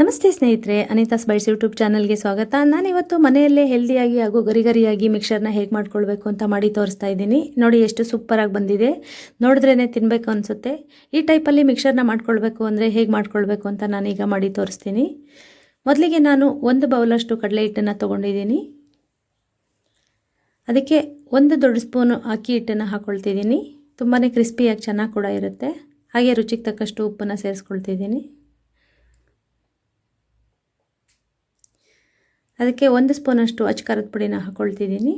ನಮಸ್ತೆ ಸ್ನೇಹಿತರೆ, ಅನಿತಾಸ್ byes YouTube ಚಾನಲ್ಗೆ ಸ್ವಾಗತ. ನಾನಿವತ್ತು ಮನೆಯಲ್ಲೇ ಹೆಲ್ದಿಯಾಗಿ ಹಾಗೂ ಗರಿಗರಿಯಾಗಿ ಮಿಕ್ಸರ್ನ ಹೇಗೆ ಮಾಡ್ಕೊಳ್ಬೇಕು ಅಂತ ಮಾಡಿ ತೋರಿಸ್ತಾ ಇದ್ದೀನಿ. ನೋಡಿ ಎಷ್ಟು ಸೂಪರಾಗಿ ಬಂದಿದೆ. ನೋಡಿದ್ರೇ ತಿನ್ನಬೇಕು ಅನಿಸುತ್ತೆ. ಈ ಟೈಪಲ್ಲಿ ಮಿಕ್ಸರ್ನ ಮಾಡ್ಕೊಳ್ಬೇಕು ಅಂದರೆ ಹೇಗೆ ಮಾಡ್ಕೊಳ್ಬೇಕು ಅಂತ ನಾನೀಗ ಮಾಡಿ ತೋರಿಸ್ತೀನಿ. ಮೊದಲಿಗೆ ನಾನು ಒಂದು ಬೌಲಷ್ಟು ಕಡಲೆ ಹಿಟ್ಟನ್ನು ತೊಗೊಂಡಿದ್ದೀನಿ. ಅದಕ್ಕೆ ಒಂದು ದೊಡ್ಡ ಸ್ಪೂನು ಅಕ್ಕಿ ಹಿಟ್ಟನ್ನು ಹಾಕ್ಕೊಳ್ತಿದ್ದೀನಿ ತುಂಬಾ ಕ್ರಿಸ್ಪಿಯಾಗಿ ಚೆನ್ನಾಗಿ ಕೂಡ ಇರುತ್ತೆ. ಹಾಗೆ ರುಚಿಗೆ ತಕ್ಕಷ್ಟು ಉಪ್ಪನ್ನು ಸೇರಿಸ್ಕೊಳ್ತಿದ್ದೀನಿ. ಅದಕ್ಕೆ ಒಂದು ಸ್ಪೂನಷ್ಟು ಅಚ್ಕಾರದ ಪುಡಿನ ಹಾಕ್ಕೊಳ್ತಿದ್ದೀನಿ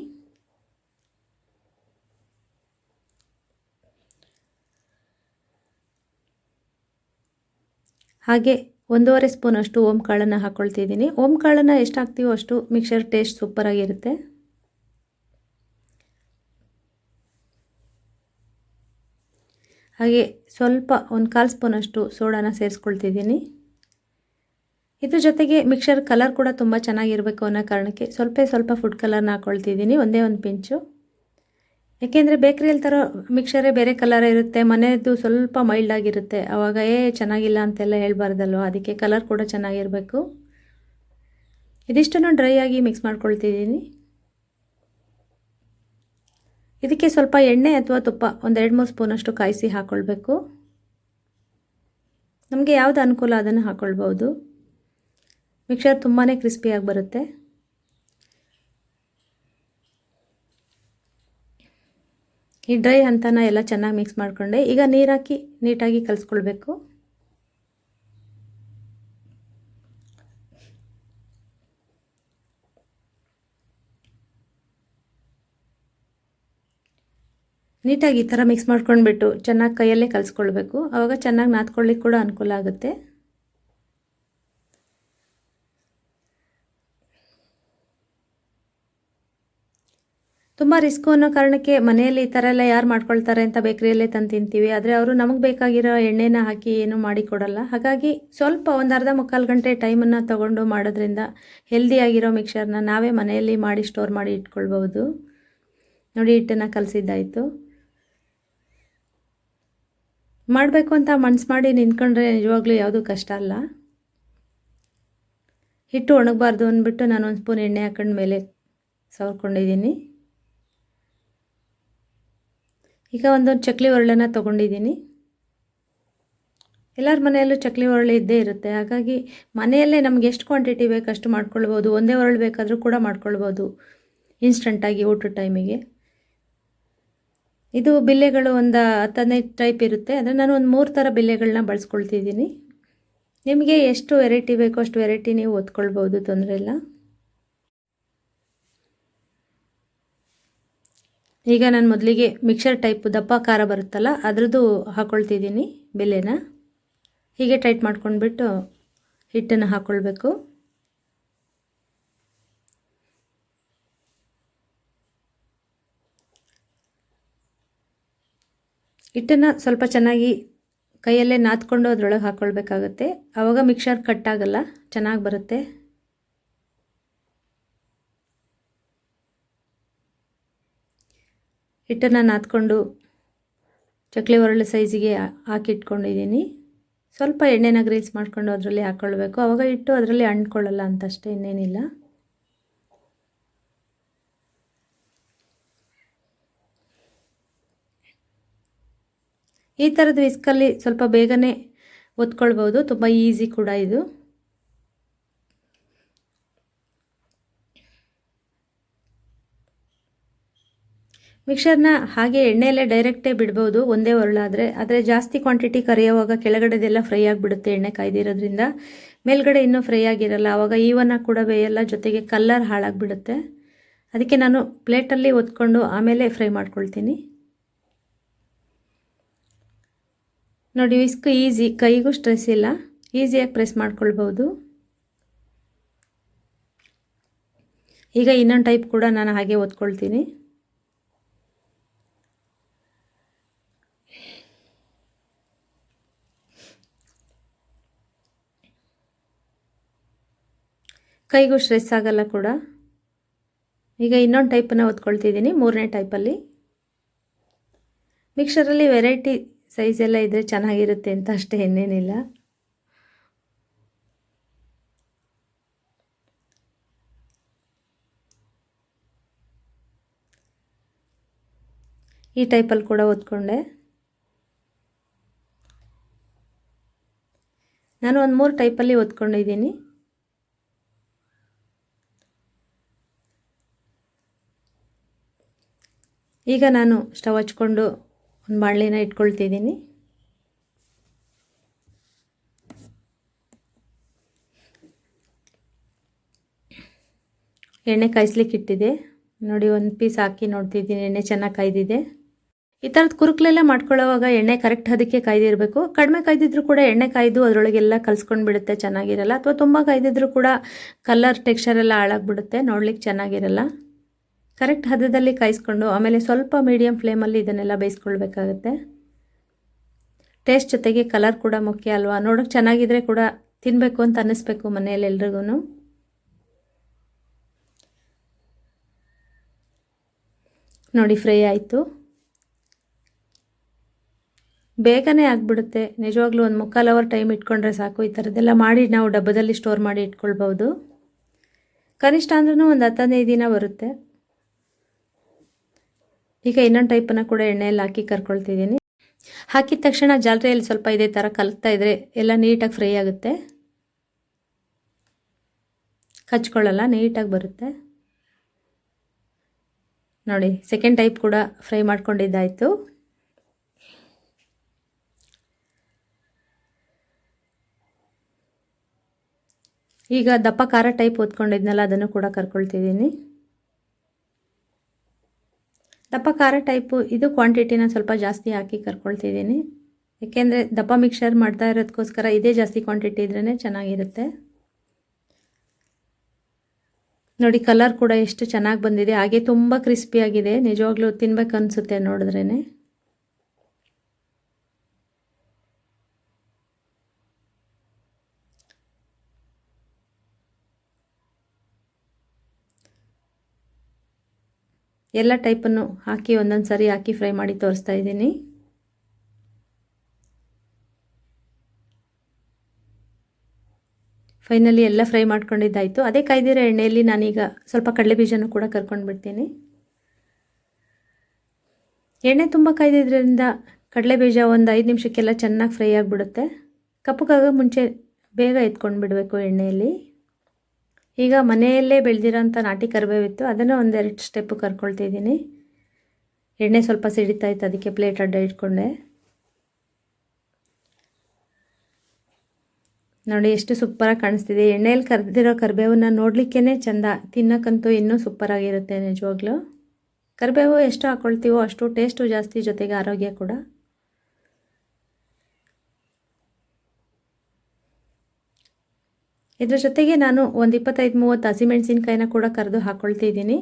ಹಾಗೆ ಒಂದೂವರೆ ಸ್ಪೂನಷ್ಟು ಓಮ್ ಕಾಳನ್ನು ಹಾಕ್ಕೊಳ್ತಿದ್ದೀನಿ ಓಮ್ ಕಾಳನ್ನು ಎಷ್ಟು ಹಾಕ್ತೀವೋ ಅಷ್ಟು ಮಿಕ್ಸರ್ ಟೇಸ್ಟ್ ಸೂಪರಾಗಿರುತ್ತೆ ಹಾಗೆ ಸ್ವಲ್ಪ ಒಂದು ಕಾಲು ಸ್ಪೂನಷ್ಟು ಸೋಡಾನ ಸೇರಿಸ್ಕೊಳ್ತಿದ್ದೀನಿ. ಇದ್ರ ಜೊತೆಗೆ ಮಿಕ್ಸರ್ ಕಲರ್ ಕೂಡ ತುಂಬ ಚೆನ್ನಾಗಿರಬೇಕು ಅನ್ನೋ ಕಾರಣಕ್ಕೆ ಸ್ವಲ್ಪ ಸ್ವಲ್ಪ ಫುಡ್ ಕಲರ್ನ ಹಾಕ್ಕೊಳ್ತಿದ್ದೀನಿ ಒಂದೇ ಒಂದು ಪಿಂಚು. ಯಾಕೆಂದರೆ ಬೇಕ್ರಿಯಲ್ಲಿ ತರೋ ಮಿಕ್ಸರೇ ಬೇರೆ ಕಲರ್ ಇರುತ್ತೆ ಮನೆಯದ್ದು ಸ್ವಲ್ಪ ಮೈಲ್ಡ್ ಆಗಿರುತ್ತೆ. ಆವಾಗ ಏ, ಚೆನ್ನಾಗಿಲ್ಲ ಅಂತೆಲ್ಲ ಹೇಳ್ಬಾರ್ದಲ್ವ? ಅದಕ್ಕೆ ಕಲರ್ ಕೂಡ ಚೆನ್ನಾಗಿರಬೇಕು. ಇದಿಷ್ಟನ್ನು ಡ್ರೈ ಆಗಿ ಮಿಕ್ಸ್ ಮಾಡ್ಕೊಳ್ತಿದ್ದೀನಿ. ಇದಕ್ಕೆ ಸ್ವಲ್ಪ ಎಣ್ಣೆ ಅಥವಾ ತುಪ್ಪ, ಒಂದು ಎರಡು ಮೂರು ಸ್ಪೂನಷ್ಟು ಕಾಯಿಸಿ ಹಾಕ್ಕೊಳ್ಬೇಕು ನಮಗೆ ಯಾವುದು ಅನುಕೂಲ ಅದನ್ನು ಹಾಕ್ಕೊಳ್ಬೋದು ಮಿಕ್ಸರ್ ತುಂಬಾ ಕ್ರಿಸ್ಪಿಯಾಗಿ ಬರುತ್ತೆ. ಈ ಡ್ರೈ ಹಂತನ ಎಲ್ಲ ಚೆನ್ನಾಗಿ ಮಿಕ್ಸ್ ಮಾಡಿಕೊಂಡೆ. ಈಗ ನೀರು ಹಾಕಿ ನೀಟಾಗಿ ಕಲಿಸ್ಕೊಳ್ಬೇಕು. ನೀಟಾಗಿ ಈ ಥರ ಮಿಕ್ಸ್ ಮಾಡ್ಕೊಂಡ್ಬಿಟ್ಟು ಚೆನ್ನಾಗಿ ಕೈಯಲ್ಲೇ ಕಲಿಸ್ಕೊಳ್ಬೇಕು. ಆವಾಗ ಚೆನ್ನಾಗಿ ನಾದ್ಕೊಳ್ಳಿಕ್ಕೆ ಕೂಡ ಅನುಕೂಲ ಆಗುತ್ತೆ. ತುಂಬ ರಿಸ್ಕ್ ಅನ್ನೋ ಕಾರಣಕ್ಕೆ ಮನೆಯಲ್ಲಿ ಈ ಥರ ಎಲ್ಲ ಯಾರು ಮಾಡ್ಕೊಳ್ತಾರೆ ಅಂತ ಬೇಕ್ರಿಯಲ್ಲೇ ತಂದು ತಿಂತೀವಿ. ಆದರೆ ಅವರು ನಮಗೆ ಬೇಕಾಗಿರೋ ಎಣ್ಣೆನ ಹಾಕಿ ಏನೂ ಮಾಡಿ ಕೊಡಲ್ಲ. ಹಾಗಾಗಿ ಸ್ವಲ್ಪ ಒಂದು ಅರ್ಧ ಮುಕ್ಕಾಲು ಗಂಟೆ ಟೈಮನ್ನು ತಗೊಂಡು ಮಾಡೋದ್ರಿಂದ ಹೆಲ್ದಿಯಾಗಿರೋ ಮಿಕ್ಸರ್ನ ನಾವೇ ಮನೆಯಲ್ಲಿ ಮಾಡಿ ಸ್ಟೋರ್ ಮಾಡಿ ಇಟ್ಕೊಳ್ಬೋದು ನೋಡಿ ಹಿಟ್ಟನ್ನು ಕಲಸಿದ್ದಾಯಿತು. ಮಾಡಬೇಕು ಅಂತ ಮನ್ಸು ಮಾಡಿ ನಿಂತ್ಕೊಂಡ್ರೆ ನಿಜವಾಗ್ಲೂ ಯಾವುದೂ ಕಷ್ಟ ಅಲ್ಲ. ಹಿಟ್ಟು ಒಣಗಬಾರ್ದು ಅಂದ್ಬಿಟ್ಟು ನಾನು ಒಂದು ಸ್ಪೂನ್ ಎಣ್ಣೆ ಹಾಕೊಂಡ್ಮೇಲೆ ಸವರ್ಕೊಂಡಿದ್ದೀನಿ. ಈಗ ಒಂದೊಂದು ಚಕ್ಲಿ ಒರಳನ್ನು ತೊಗೊಂಡಿದ್ದೀನಿ. ಎಲ್ಲರ ಮನೆಯಲ್ಲೂ ಚಕ್ಲಿ ಹೊರಳೆ ಇದ್ದೇ ಇರುತ್ತೆ. ಹಾಗಾಗಿ ಮನೆಯಲ್ಲೇ ನಮ್ಗೆ ಎಷ್ಟು ಕ್ವಾಂಟಿಟಿ ಬೇಕು ಅಷ್ಟು ಮಾಡ್ಕೊಳ್ಬೋದು. ಒಂದೇ ಒರಳು ಬೇಕಾದರೂ ಕೂಡ ಮಾಡ್ಕೊಳ್ಬೋದು. ಇನ್ಸ್ಟಂಟಾಗಿ ಊಟದ ಟೈಮಿಗೆ ಇದು ಬಿಲ್ಲೆಗಳು ಒಂದು ಹತ್ತದೈದು ಟೈಪ್ ಇರುತ್ತೆ. ಅಂದರೆ ನಾನು ಒಂದು ಮೂರು ಥರ ಬಿಲ್ಲೆಗಳನ್ನ ಬಳಸ್ಕೊಳ್ತಿದ್ದೀನಿ. ನಿಮಗೆ ಎಷ್ಟು ವೆರೈಟಿ ಬೇಕೋ ಅಷ್ಟು ವೆರೈಟಿ ನೀವು ಓದ್ಕೊಳ್ಬೋದು ತೊಂದರೆ ಇಲ್ಲ. ಈಗ ನಾನು ಮೊದಲಿಗೆ ಮಿಕ್ಸರ್ ಟೈಪ್ ದಪ್ಪ ಖಾರ ಬರುತ್ತಲ್ಲ, ಅದರದ್ದು ಹಾಕ್ಕೊಳ್ತಿದ್ದೀನಿ ಬೆಲೆನ. ಹೀಗೆ ಟೈಟ್ ಮಾಡ್ಕೊಂಡ್ಬಿಟ್ಟು ಹಿಟ್ಟನ್ನು ಹಾಕ್ಕೊಳ್ಬೇಕು ಹಿಟ್ಟನ್ನು ಸ್ವಲ್ಪ ಚೆನ್ನಾಗಿ ಕೈಯಲ್ಲೇ ನಾದ್ಕೊಂಡು ಅದರೊಳಗೆ ಹಾಕ್ಕೊಳ್ಬೇಕಾಗತ್ತೆ ಆವಾಗ ಮಿಕ್ಸರ್ ಕಟ್ಟಾಗಲ್ಲ ಚೆನ್ನಾಗಿ ಬರುತ್ತೆ. ಹಿಟ್ಟನ್ನು ನಾದ್ಕೊಂಡು ಚಕ್ಲಿ ಒರಳು ಸೈಜಿಗೆ ಹಾಕಿಟ್ಕೊಂಡಿದ್ದೀನಿ. ಸ್ವಲ್ಪ ಎಣ್ಣೆನ ಗ್ರೀಸ್ ಮಾಡಿಕೊಂಡು ಅದರಲ್ಲಿ ಹಾಕ್ಕೊಳ್ಬೇಕು ಅವಾಗ ಹಿಟ್ಟು ಅದರಲ್ಲಿ ಅಂಟ್ಕೊಳ್ಳಲ್ಲ ಅಂತಷ್ಟೇ ಇನ್ನೇನಿಲ್ಲ. ಈ ಥರದ ವಿಸ್ಕಲ್ಲಿ ಸ್ವಲ್ಪ ಬೇಗನೆ ಒತ್ಕೊಳ್ಬೋದು. ತುಂಬ ಈಸಿ ಕೂಡ ಇದು. ಮಿಕ್ಸರ್ನ ಹಾಗೆ ಎಣ್ಣೆಯಲ್ಲೇ ಡೈರೆಕ್ಟೇ ಬಿಡ್ಬೋದು, ಒಂದೇ ಒರಳಾದರೆ. ಆದರೆ ಜಾಸ್ತಿ ಕ್ವಾಂಟಿಟಿ ಕರೆಯೋವಾಗ ಕೆಳಗಡೆದೆಲ್ಲ ಫ್ರೈ ಆಗಿಬಿಡುತ್ತೆ ಎಣ್ಣೆ ಕಾಯ್ದಿರೋದ್ರಿಂದ. ಮೇಲ್ಗಡೆ ಇನ್ನೂ ಫ್ರೈ ಆಗಿರಲ್ಲ, ಆವಾಗ ಈವನ್ನಾಗಿ ಕೂಡ ಬೇಯಲ್ಲ ಜೊತೆಗೆ ಕಲ್ಲರ್ ಹಾಳಾಗಿಬಿಡುತ್ತೆ. ಅದಕ್ಕೆ ನಾನು ಪ್ಲೇಟಲ್ಲಿ ಒತ್ಕೊಂಡು ಆಮೇಲೆ ಫ್ರೈ ಮಾಡ್ಕೊಳ್ತೀನಿ. ನೋಡಿ ವಿಸ್ಕ್ ಈಸಿ ಕೈಗೂ ಸ್ಟ್ರೆಸ್ ಇಲ್ಲ. ಈಸಿಯಾಗಿ ಪ್ರೆಸ್ ಮಾಡ್ಕೊಳ್ಬೋದು ಈಗ ಇನ್ನೊಂದು ಟೈಪ್ ಕೂಡ ನಾನು ಹಾಗೆ ಒತ್ಕೊಳ್ತೀನಿ. ಕೈಗೂ ಸ್ಟ್ರೆಸ್ ಆಗಲ್ಲ ಕೂಡ. ಈಗ ಇನ್ನೊಂದು ಟೈಪನ್ನು ಓದ್ಕೊಳ್ತಿದ್ದೀನಿ ಮೂರನೇ ಟೈಪಲ್ಲಿ ಮಿಕ್ಸರಲ್ಲಿ ವೆರೈಟಿ ಸೈಜ್ ಎಲ್ಲ ಇದ್ದರೆ ಚೆನ್ನಾಗಿರುತ್ತೆ ಅಂತ ಅಷ್ಟೇ ಇನ್ನೇನಿಲ್ಲ. ಈ ಟೈಪಲ್ಲಿ ಕೂಡ ಓದ್ಕೊಂಡೆ ನಾನು ಒಂದು ಮೂರು ಟೈಪಲ್ಲಿ ಓದ್ಕೊಂಡಿದ್ದೀನಿ ಈಗ ನಾನು ಸ್ಟವ್ ಹಚ್ಕೊಂಡು ಒಂದು ಬಾಣಲಿನ ಇಟ್ಕೊಳ್ತಿದ್ದೀನಿ. ಎಣ್ಣೆ ಕಾಯಿಸ್ಲಿಕ್ಕೆ ಇಟ್ಟಿದೆ. ನೋಡಿ, ಒಂದು ಪೀಸ್ ಹಾಕಿ ನೋಡ್ತಿದ್ದೀನಿ ಎಣ್ಣೆ ಚೆನ್ನಾಗಿ ಕಾಯ್ದಿದೆ. ಈ ಥರದ್ದು ಕುರುಕ್ಲೆಲ್ಲ ಮಾಡ್ಕೊಳ್ಳೋವಾಗ ಎಣ್ಣೆ ಕರೆಕ್ಟ್ ಅದಕ್ಕೆ ಕಾಯ್ದಿರಬೇಕು. ಕಡಿಮೆ ಕಾಯ್ದಿದ್ರು ಕೂಡ ಎಣ್ಣೆ ಕಾಯ್ದು ಅದರೊಳಗೆಲ್ಲ ಕಲ್ಸ್ಕೊಂಡು ಬಿಡುತ್ತೆ ಚೆನ್ನಾಗಿರಲ್ಲ. ಅಥವಾ ತುಂಬ ಕಾಯ್ದಿದ್ರು ಕೂಡ ಕಲರ್ ಟೆಕ್ಸ್ಚರೆಲ್ಲ ಹಾಳಾಗ್ಬಿಡುತ್ತೆ, ನೋಡ್ಲಿಕ್ಕೆ ಚೆನ್ನಾಗಿರಲ್ಲ. ಕರೆಕ್ಟ್ ಹದದಲ್ಲಿ ಕಾಯಿಸ್ಕೊಂಡು, ಆಮೇಲೆ ಸ್ವಲ್ಪ ಮೀಡಿಯಮ್ ಫ್ಲೇಮಲ್ಲಿ ಇದನ್ನೆಲ್ಲ ಬೇಯಿಸ್ಕೊಳ್ಬೇಕಾಗತ್ತೆ. ಟೇಸ್ಟ್ ಜೊತೆಗೆ ಕಲರ್ ಕೂಡ ಮುಖ್ಯ ಅಲ್ವಾ? ನೋಡೋಕೆ ಚೆನ್ನಾಗಿದ್ರೆ ಕೂಡ ತಿನ್ನಬೇಕು ಅಂತ ಅನ್ನಿಸ್ಬೇಕು ಮನೆಯಲ್ಲಿ ಎಲ್ರಿಗೂ ನೋಡಿ ಫ್ರೈ ಆಯಿತು. ಬೇಗನೆ ಆಗಿಬಿಡುತ್ತೆ. ನಿಜವಾಗ್ಲೂ ಒಂದು ಮುಕ್ಕಾಲು ಅವರ್ ಟೈಮ್ ಇಟ್ಕೊಂಡ್ರೆ ಸಾಕು. ಈ ಥರದ್ದೆಲ್ಲ ಮಾಡಿ ನಾವು ಡಬ್ಬದಲ್ಲಿ ಸ್ಟೋರ್ ಮಾಡಿ ಇಟ್ಕೊಳ್ಬೋದು ಕನಿಷ್ಠ ಅಂದ್ರೂ ಒಂದು ಹತ್ತನೇ ದಿನ ಬರುತ್ತೆ. ಈಗ ಇನ್ನೊಂದು ಟೈಪನ್ನು ಕೂಡ ಎಣ್ಣೆಯಲ್ಲಿ ಹಾಕಿ ಕರ್ಕೊಳ್ತಿದ್ದೀನಿ. ಹಾಕಿದ ತಕ್ಷಣ ಜಾಲರಿಯಲ್ಲಿ ಸ್ವಲ್ಪ ಇದೇ ಥರ ಕಲಕ್ತಾ ಇದ್ದರೆ ಎಲ್ಲ ನೀಟಾಗಿ ಫ್ರೈ ಆಗುತ್ತೆ. ಕಚ್ಕೊಳ್ಳಲ್ಲ, ನೀಟಾಗಿ ಬರುತ್ತೆ. ನೋಡಿ ಸೆಕೆಂಡ್ ಟೈಪ್ ಕೂಡ ಫ್ರೈ ಮಾಡ್ಕೊಂಡಿದ್ದಾಯಿತು. ಈಗ ದಪ್ಪ ಖಾರ ಟೈಪ್ ಓದ್ಕೊಂಡಿದ್ನಲ್ಲ ಅದನ್ನು ಕೂಡ ಕರ್ಕೊಳ್ತಿದ್ದೀನಿ. ದಪ್ಪ ಖಾರ ಟೈಪು ಇದು ಕ್ವಾಂಟಿಟಿನ ಸ್ವಲ್ಪ ಜಾಸ್ತಿ ಹಾಕಿ ಕರ್ಕೊಳ್ತಿದ್ದೀನಿ. ಏಕೆಂದರೆ ದಪ್ಪ ಮಿಕ್ಸರ್ ಮಾಡ್ತಾ ಇರೋದಕ್ಕೋಸ್ಕರ ಇದೇ ಜಾಸ್ತಿ ಕ್ವಾಂಟಿಟಿ ಇದ್ರೇ ಚೆನ್ನಾಗಿರುತ್ತೆ. ನೋಡಿ ಕಲರ್ ಕೂಡ ಎಷ್ಟು ಚೆನ್ನಾಗಿ ಬಂದಿದೆ. ಹಾಗೆ ತುಂಬ ಕ್ರಿಸ್ಪಿಯಾಗಿದೆ ನಿಜವಾಗ್ಲೂ ತಿನ್ಬೇಕು ಅನಿಸುತ್ತೆ ನೋಡಿದ್ರೇ ಎಲ್ಲ ಟೈಪನ್ನು ಹಾಕಿ, ಒಂದೊಂದು ಸಾರಿ ಹಾಕಿ ಫ್ರೈ ಮಾಡಿ ತೋರಿಸ್ತಾ ಇದ್ದೀನಿ. ಫೈನಲಿ ಎಲ್ಲ ಫ್ರೈ ಮಾಡ್ಕೊಂಡಿದ್ದಾಯಿತು. ಅದೇ ಕಾಯ್ದಿರೋ ಎಣ್ಣೆಯಲ್ಲಿ ನಾನೀಗ ಸ್ವಲ್ಪ ಕಡಲೆ ಬೀಜನೂ ಕೂಡ ಕರ್ಕೊಂಡು ಬಿಡ್ತೀನಿ. ಎಣ್ಣೆ ತುಂಬ ಕಡಲೆ ಬೀಜ ಒಂದು ಐದು ನಿಮಿಷಕ್ಕೆಲ್ಲ ಚೆನ್ನಾಗಿ ಫ್ರೈ ಆಗಿಬಿಡುತ್ತೆ. ಕಪ್ಪಗಾಗ ಮುಂಚೆ ಬೇಗ ಎತ್ಕೊಂಡು ಬಿಡಬೇಕು ಎಣ್ಣೆಯಲ್ಲಿ. ಈಗ ಮನೆಯಲ್ಲೇ ಬೆಳೆದಿರೋಂಥ ನಾಟಿ ಕರಿಬೇವಿತ್ತು. ಅದನ್ನು ಒಂದೆರಡು ಸ್ಟೆಪ್ಪು ಕರ್ಕೊಳ್ತಿದ್ದೀನಿ. ಎಣ್ಣೆ ಸ್ವಲ್ಪ ಸಿಡಿತಾ ಇತ್ತು, ಅದಕ್ಕೆ ಪ್ಲೇಟ್ ಅಡ್ಡ ಇಟ್ಕೊಂಡೆ. ನೋಡಿ, ಎಷ್ಟು ಸೂಪರಾಗಿ ಕಾಣಿಸ್ತಿದೆ. ಎಣ್ಣೆಯಲ್ಲಿ ಕರೆದಿರೋ ಕರಿಬೇವನ್ನ ನೋಡಲಿಕ್ಕೇ ಚೆಂದ. ತಿನ್ನೋಕ್ಕಂತೂ ಇನ್ನೂ ಸೂಪರಾಗಿರುತ್ತೆ ನಿಜವಾಗ್ಲೂ. ಕರಿಬೇವು ಎಷ್ಟು ಹಾಕ್ಕೊಳ್ತೀವೋ ಅಷ್ಟು ಟೇಸ್ಟು ಜಾಸ್ತಿ ಜೊತೆಗೆ ಆರೋಗ್ಯ ಕೂಡ. ಇದ್ರ ಜೊತೆಗೆ ನಾನು ಒಂದು ಇಪ್ಪತ್ತೈದು, ಮೂವತ್ತು ಹಸಿಮೆಣ್ಸಿನ್ಕಾಯಿನ ಕೂಡ ಕರೆದು ಹಾಕ್ಕೊಳ್ತಿದ್ದೀನಿ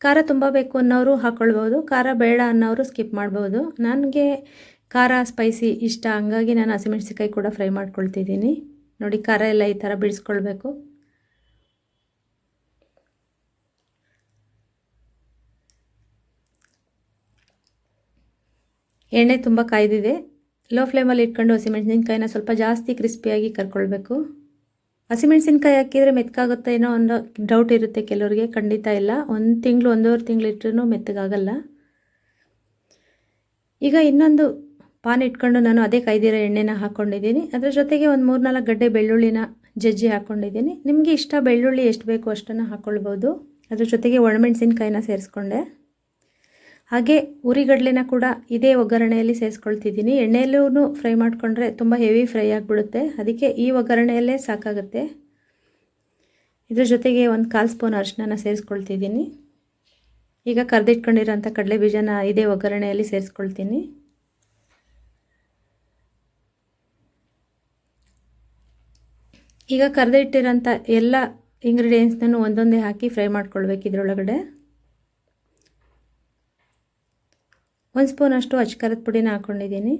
ಖಾರ ತುಂಬ ಬೇಕು ಅನ್ನೋರು ಹಾಕ್ಕೊಳ್ಬೋದು ಖಾರ ಬೇಡ ಅನ್ನೋರು ಸ್ಕಿಪ್ ಮಾಡ್ಬೋದು ನನಗೆ ಖಾರ, ಸ್ಪೈಸಿ ಇಷ್ಟ, ಹಂಗಾಗಿ ನಾನು ಹಸಿಮೆಣ್ಸಿನ್ಕಾಯಿ ಕೂಡ ಫ್ರೈ ಮಾಡ್ಕೊಳ್ತಿದ್ದೀನಿ ನೋಡಿ, ಖಾರ ಎಲ್ಲ ಈ ಥರ ಬಿಡಿಸ್ಕೊಳ್ಬೇಕು. ಎಣ್ಣೆ ತುಂಬ ಕಾಯ್ದಿದೆ. ಲೋ ಫ್ಲೇಮಲ್ಲಿ ಇಟ್ಕೊಂಡು ಹಸಿಮೆಣಸಿನ್ಕಾಯಿನ ಸ್ವಲ್ಪ ಜಾಸ್ತಿ ಕ್ರಿಸ್ಪಿಯಾಗಿ ಕರ್ಕೊಳ್ಬೇಕು. ಹಸಿಮೆಣ್ಸಿನ್ಕಾಯಿ ಹಾಕಿದರೆ ಮೆತ್ತಗಾಗುತ್ತೆ ಏನೋ ಒಂದು ಡೌಟ್ ಇರುತ್ತೆ ಕೆಲವರಿಗೆ, ಖಂಡಿತ ಇಲ್ಲ. ಒಂದು ತಿಂಗಳು, ಒಂದೂವರೆ ತಿಂಗಳು ಇಟ್ಟರೂ ಮೆತ್ತಗಾಗಲ್ಲ. ಈಗ ಇನ್ನೊಂದು ಪಾನ್ ಇಟ್ಕೊಂಡು ನಾನು ಅದೇ ಕೈದಿರೋ ಎಣ್ಣೆನ ಹಾಕ್ಕೊಂಡಿದ್ದೀನಿ ಅದರ ಜೊತೆಗೆ ಒಂದು ಮೂರು ನಾಲ್ಕು ಗಡ್ಡೆ ಬೆಳ್ಳುಳ್ಳಿನ ಜಜ್ಜಿ ಹಾಕ್ಕೊಂಡಿದ್ದೀನಿ ನಿಮಗೆ ಇಷ್ಟ ಬೆಳ್ಳುಳ್ಳಿ ಎಷ್ಟು ಬೇಕು ಅಷ್ಟನ್ನು ಹಾಕ್ಕೊಳ್ಬೋದು ಅದ್ರ ಜೊತೆಗೆ ಒಣಮೆಣಸಿನ್ಕಾಯಿನ ಸೇರಿಸ್ಕೊಂಡೆ. ಹಾಗೆ ಉರಿಗಡಲೆನ ಕೂಡ ಇದೇ ಒಗ್ಗರಣೆಯಲ್ಲಿ ಸೇರಿಸ್ಕೊಳ್ತಿದ್ದೀನಿ. ಎಣ್ಣೆಯಲ್ಲೂ ಫ್ರೈ ಮಾಡಿಕೊಂಡ್ರೆ ತುಂಬ ಹೆವಿ ಫ್ರೈ ಆಗಿಬಿಡುತ್ತೆ. ಅದಕ್ಕೆ ಈ ಒಗ್ಗರಣೆಯಲ್ಲೇ ಸಾಕಾಗುತ್ತೆ. ಇದ್ರ ಜೊತೆಗೆ ಒಂದು ಕಾಲು ಸ್ಪೂನ್ ಅರಿಶಿನ ಸೇರಿಸ್ಕೊಳ್ತಿದ್ದೀನಿ. ಈಗ ಕರೆದಿಟ್ಕೊಂಡಿರೋಂಥ ಕಡಲೆ ಬೀಜನ ಇದೇ ಒಗ್ಗರಣೆಯಲ್ಲಿ ಸೇರಿಸ್ಕೊಳ್ತೀನಿ. ಈಗ ಕರೆದಿಟ್ಟಿರೋಂಥ ಎಲ್ಲ ಇಂಗ್ರೀಡಿಯೆಂಟ್ಸ್ನೂ ಒಂದೊಂದೇ ಹಾಕಿ ಫ್ರೈ ಮಾಡ್ಕೊಳ್ಬೇಕು ಇದರೊಳಗಡೆ. ಒಂದು ಸ್ಪೂನಷ್ಟು ಅಚ್ಕರದ ಪುಡಿನ ಹಾಕ್ಕೊಂಡಿದ್ದೀನಿ.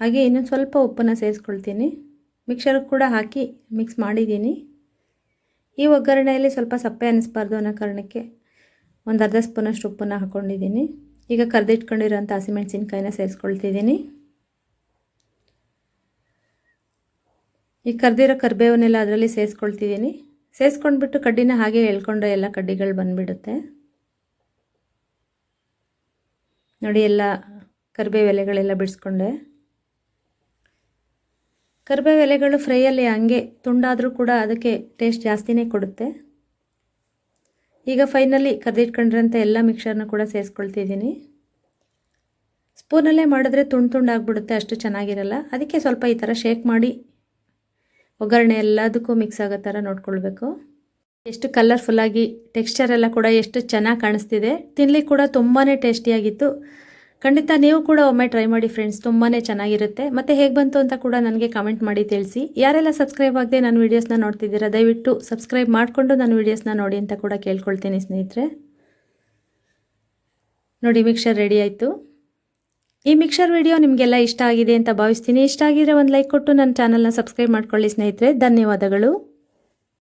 ಹಾಗೆ ಇನ್ನೊಂದು ಸ್ವಲ್ಪ ಉಪ್ಪನ್ನು ಸೇರಿಸ್ಕೊಳ್ತೀನಿ. ಮಿಕ್ಸರ್ ಕೂಡ ಹಾಕಿ ಮಿಕ್ಸ್ ಮಾಡಿದ್ದೀನಿ. ಈ ಒಗ್ಗರಣೆಯಲ್ಲಿ ಸ್ವಲ್ಪ ಸಪ್ಪೆ ಅನ್ನಿಸ್ಬಾರ್ದು ಅನ್ನೋ ಕಾರಣಕ್ಕೆ ಒಂದು ಅರ್ಧ ಸ್ಪೂನಷ್ಟು ಉಪ್ಪನ್ನು ಹಾಕ್ಕೊಂಡಿದ್ದೀನಿ. ಈಗ ಕರೆದಿಟ್ಕೊಂಡಿರೋಂಥ ಹಸಿಮೆಣ್ಸಿನ್ಕಾಯಿನ ಸೇರಿಸ್ಕೊಳ್ತಿದ್ದೀನಿ. ಈ ಕರೆದಿರೋ ಕರಿಬೇವನ್ನೆಲ್ಲ ಅದರಲ್ಲಿ ಸೇರಿಸ್ಕೊಳ್ತಿದ್ದೀನಿ. ಸೇರಿಸ್ಕೊಂಡ್ಬಿಟ್ಟು ಕಡ್ಡಿನ ಹಾಗೆ ಎಳ್ಕೊಂಡ್ರೆ ಎಲ್ಲ ಕಡ್ಡಿಗಳು ಬಂದುಬಿಡುತ್ತೆ. ನೋಡಿ ಎಲ್ಲ ಕರಿಬೇವು ಎಲೆಗಳೆಲ್ಲ ಬಿಡಿಸ್ಕೊಂಡೆ. ಕರಿಬೇವು ಎಲೆಗಳು ಫ್ರೈಯಲ್ಲಿ ಹಂಗೆ ತುಂಡಾದರೂ ಕೂಡ ಅದಕ್ಕೆ ಟೇಸ್ಟ್ ಜಾಸ್ತಿನೇ ಕೊಡುತ್ತೆ. ಈಗ ಫೈನಲಿ ಕರೆದಿಟ್ಕೊಂಡಿರೋಂಥ ಎಲ್ಲ ಮಿಕ್ಸರ್ನ ಕೂಡ ಸೇರಿಸ್ಕೊಳ್ತಿದ್ದೀನಿ. ಸ್ಪೂನಲ್ಲೇ ಮಾಡಿದ್ರೆ ತುಂಡು ತುಂಡಾಗ್ಬಿಡುತ್ತೆ ಅಷ್ಟು ಚೆನ್ನಾಗಿರಲ್ಲ. ಅದಕ್ಕೆ ಸ್ವಲ್ಪ ಈ ಥರ ಶೇಕ್ ಮಾಡಿ ಒಗ್ಗರಣೆ ಎಲ್ಲದಕ್ಕೂ ಮಿಕ್ಸ್ ಆಗೋ ಥರ ನೋಡ್ಕೊಳ್ಬೇಕು. ಎಷ್ಟು ಕಲರ್ಫುಲ್ಲಾಗಿ ಟೆಕ್ಸ್ಚರ್ ಎಲ್ಲ ಕೂಡ ಎಷ್ಟು ಚೆನ್ನಾಗಿ ಕಾಣಿಸ್ತಿದೆ. ತಿನ್ಲಿ ಕೂಡ ತುಂಬಾ ಟೇಸ್ಟಿಯಾಗಿತ್ತು. ಖಂಡಿತ ನೀವು ಕೂಡ ಒಮ್ಮೆ ಟ್ರೈ ಮಾಡಿ ಫ್ರೆಂಡ್ಸ್ ತುಂಬಾ ಚೆನ್ನಾಗಿರುತ್ತೆ. ಮತ್ತೆ ಹೇಗೆ ಬಂತು ಅಂತ ಕೂಡ ನನಗೆ ಕಮೆಂಟ್ ಮಾಡಿ ತಿಳಿಸಿ. ಯಾರೆಲ್ಲ ಸಬ್ಸ್ಕ್ರೈಬ್ ಆಗದೆ ನಾನು ವೀಡಿಯೋಸ್ನ ನೋಡ್ತಿದ್ದೀರಾ, ದಯವಿಟ್ಟು ಸಬ್ಸ್ಕ್ರೈಬ್ ಮಾಡಿಕೊಂಡು ನಾನು ವೀಡಿಯೋಸ್ನ ನೋಡಿ ಅಂತ ಕೂಡ ಕೇಳ್ಕೊಳ್ತೀನಿ ಸ್ನೇಹಿತರೆ. ನೋಡಿ ಮಿಕ್ಸರ್ ರೆಡಿ ಆಯಿತು. ಈ ಮಿಕ್ಸರ್ ವಿಡಿಯೋ ನಿಮಗೆಲ್ಲ ಇಷ್ಟ ಆಗಿದೆ ಅಂತ ಭಾವಿಸ್ತೀನಿ. ಇಷ್ಟ ಆಗಿದ್ರೆ ಒಂದು ಲೈಕ್ ಕೊಟ್ಟು ನನ್ನ ಚಾನಲ್ನ ಸಬ್ಸ್ಕ್ರೈಬ್ ಮಾಡ್ಕೊಳ್ಳಿ ಸ್ನೇಹಿತರೆ. ಧನ್ಯವಾದಗಳು.